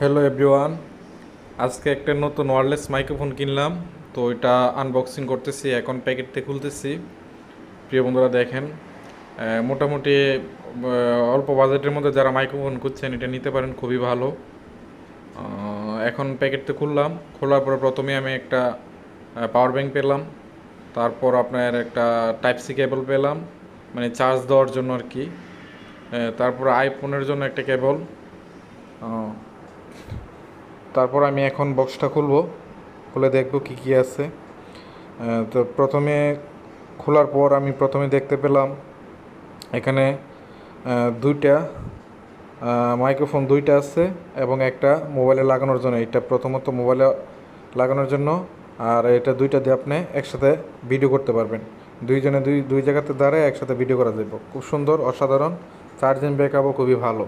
Hello everyone আজকে একটা নতুন ওয়্যারলেস মাইক্রোফোন কিনলাম, তো এটা আনবক্সিং করতেছি, এখন প্যাকেটটা খুলতেছি। প্রিয় বন্ধুরা, দেখেন মোটামুটি অল্প বাজেটের মধ্যে যারা মাইক্রোফোন খুঁজছেন, এটা নিতে পারেন, খুবই ভালো। এখন প্যাকেটটা খুললাম, খোলার পরে প্রথমে আমি একটা পাওয়ার ব্যাংক পেলাম, তারপর আপনার একটা টাইপ সি কেবল পেলাম মানে চার্জ দেওয়ার জন্য আর কি। তারপর আইফোনের জন্য একটা কেবল তারপর আমি এখন বক্সটা খুলবো, খুলে দেখব কি কি আছে। তো প্রথমে খোলার পর আমি প্রথমে দেখতে পেলাম এখানে দুইটা মাইক্রোফোন দুইটা আছে এবং একটা মোবাইলে লাগানোর জন্য। এটা প্রথমত মোবাইলে লাগানোর জন্য আর এটা দুইটা দিয়ে আপনি একসাথে ভিডিও করতে পারবেন। দুইজনে দুই দুই জায়গাতে দাঁড়ায় একসাথে ভিডিও করা যাবে। খুব সুন্দর, অসাধারণ, চার্জিং ব্যাকআপও খুবই ভালো।